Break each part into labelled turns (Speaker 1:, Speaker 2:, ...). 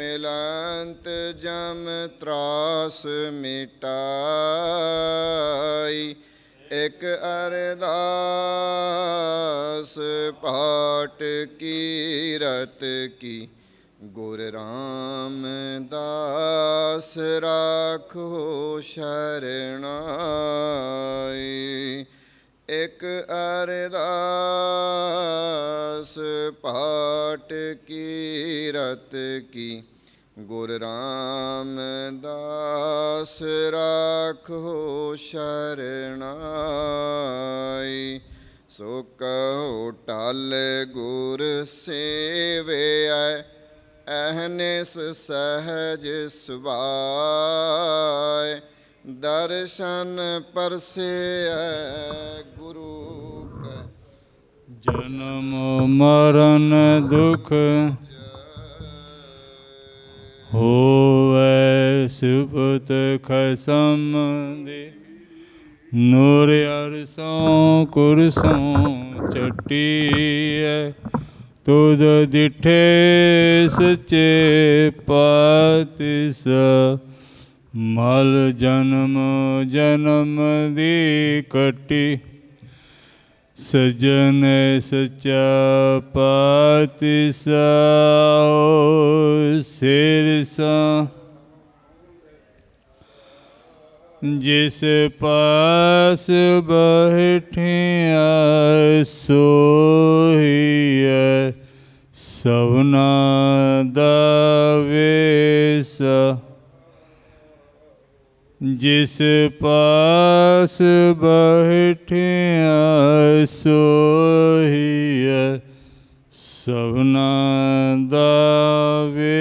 Speaker 1: ਮਿਲੰਤ ਜਮ ਤਰਾਸ ਮਿਟਾਈ। ਇਕ ਅਰਦਾਸ ਪਾਟ ਕੀਰਤ ਕੀ। ਗੁਰ ਰਾਮ ਦਾਸ ਰਾਖੋ ਸ਼ਰਣਾਈ। ਇਕ ਅਰਦਾਸ ਪਾਟ ਕੀਰਤ ਕੀ। ਗੁਰ ਰਾਮਦਾਸ ਰਾਖੋ ਸ਼ਰਣਾਈ। ਸੋ ਕਹੋ ਟਲ ਗੁਰ ਸੇਵਿਐ, ਅਹਨਿਸ ਸਹਜ ਸੁਭਾਇ ਦਰਸ਼ਨ ਪਰਸੇਐ ਗੁਰੂ ਕੈ।
Speaker 2: ਜਨਮ ਮਰਨ ਦੁਖ ਹੋਵੇ ਸੁਪਤ ਖਸਮ ਦੇ ਨੂਰ ਅਰਸੋਂ ਕੁਰਸੋਂ ਚਟੀਐ, ਤੁਧ ਦਿਠੇ ਸਚੇ ਪਾਤਿਸ, ਮਲ ਜਨਮ ਜਨਮ ਦੀ ਕਟੀ। ਸਜਨ ਸਚਾ ਪਾਤਿਸ ਸਿਰ ਸਾ ਜਿਸ ਪਾਸ ਬਹਿਠਿਆ ਸੋਹੀਐ ਸਭਨਾ ਦਾ ਵੇਸ जिस पास बैठे सोहिय सभना दावे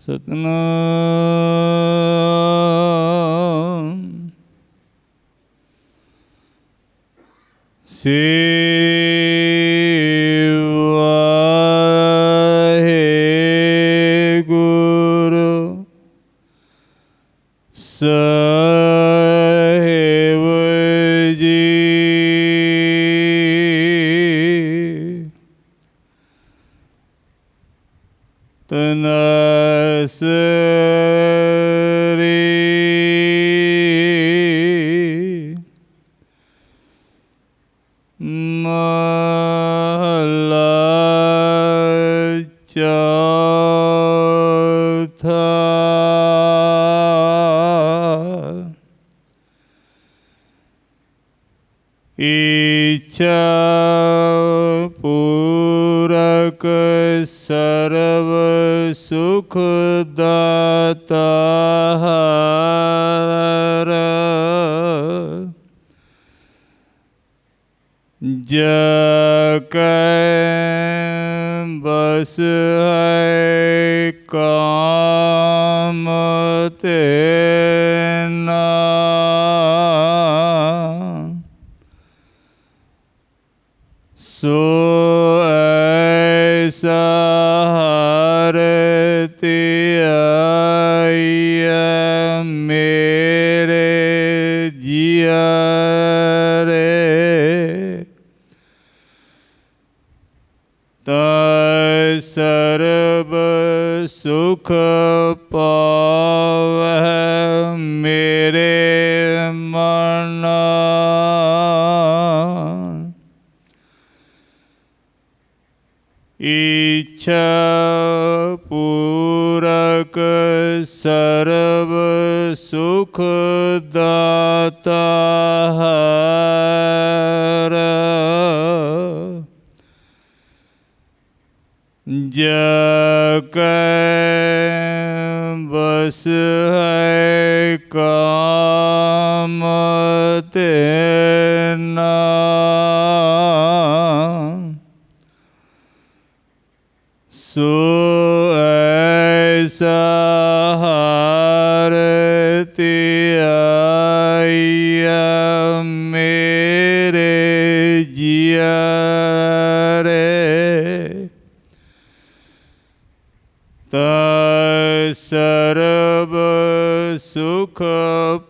Speaker 2: सतना से ਤਨਸਰੀ ਮਹਲਾ ਚੌਥਾ ਇੱਛਾ ਦਾਤਾ ਜਕੈ ਜੀਆ ਰੇ ਤੈ ਸਰਬ ਸੁਖ ਪਾਵੈ ਮੇਰੇ ਮਨ। ਇੱਛਾ ਪੂਰਕ ਸਰਬ ਸੁਖ ਦਾਤਾ ਹਰ। ਜਕੈ ਬਸ ਹੈ ਕਾਮ ਤੇ ਸੋ ਐਸਾ ਤੈ ਸਰਬ ਸੁਖ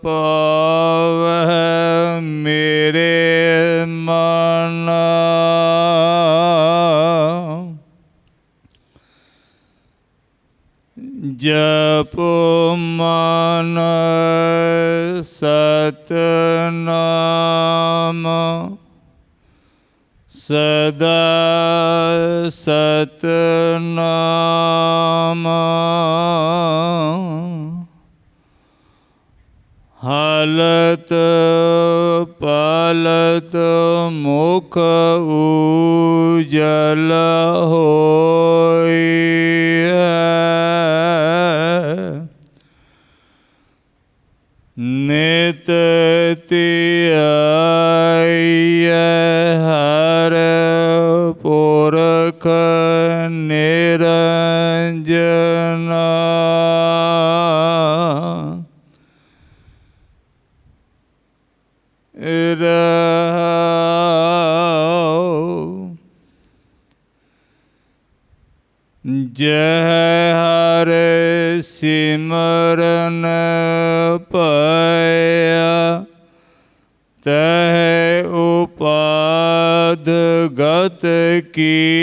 Speaker 2: ਪਾਵੈ ਮੇਰੇ ਮਨ। ਜਪੋ ਮਨ ਸਤਨਾਮ। ਸਦਾ ਸਤਨਾਮ ਹਾਲਤ ਪਲਤ ਮੁਖ ਉਜਲ ਹੋਈ ਨਿਤ ਧਿਆਈਐ ਰਹਾਉ ਜਹ ਹਰ ਸਿਮਰਨ ਪਾਇਆ ਤਹ ਉਪਾਦ ਗਤ ਕੀਨੇ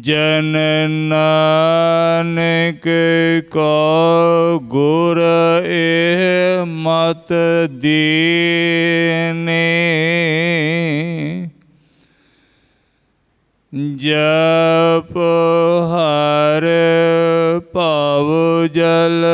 Speaker 2: ਜਨ ਨਾਨਕ ਕੋ ਗੁਰ ਇਹ ਮਤ ਦੀਨੇ। ਜਪ ਹਰ ਭਵ ਜਲ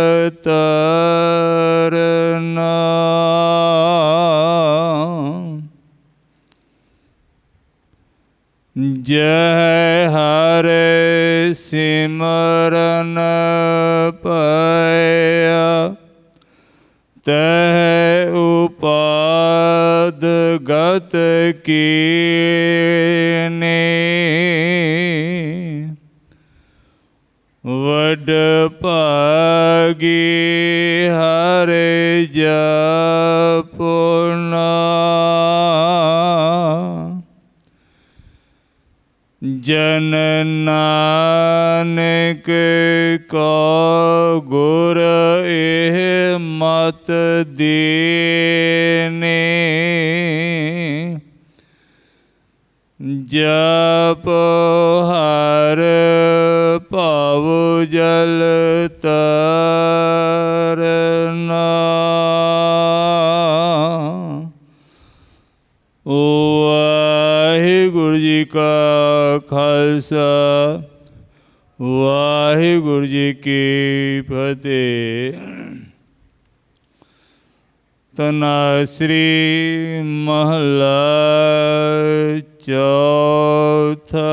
Speaker 2: ਵਡ ਭਾਗੀ ਹਰੇ ਜਪਨਾ। ਜਨ ਨਾਨਕ ਕੋ ਗੁਰ ਇਹ ਮਤ ਦੀਨੇ। ਜਪ ਹਰ ਜਲ ਤਰਨਾ ਵਾਹਿਗੁਰੂ ਜੀ ਕਾ ਖਾਲਸਾ ਵਾਹਿਗੁਰੂ ਜੀ ਕੀ ਫਤਿਹ ਤਨਾ ਸ੍ਰੀ ਮਹਲਾ ਚੌਥਾ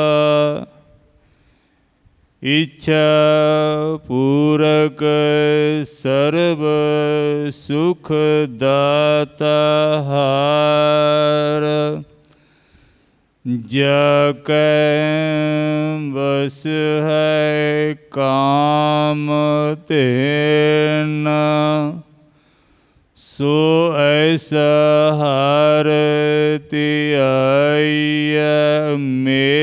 Speaker 2: ਇੱਛਾ ਪੂਰਕ ਸਰਬ ਸੁਖ ਦਾਤਾ ਹਾਰ। ਜਾ ਬਸ ਹੈ ਕਾਮ ਤੇਨਾ ਸੋ ਐਸਾ ਹਰ ਧਿਆਈਐ ਮੇਰੇ।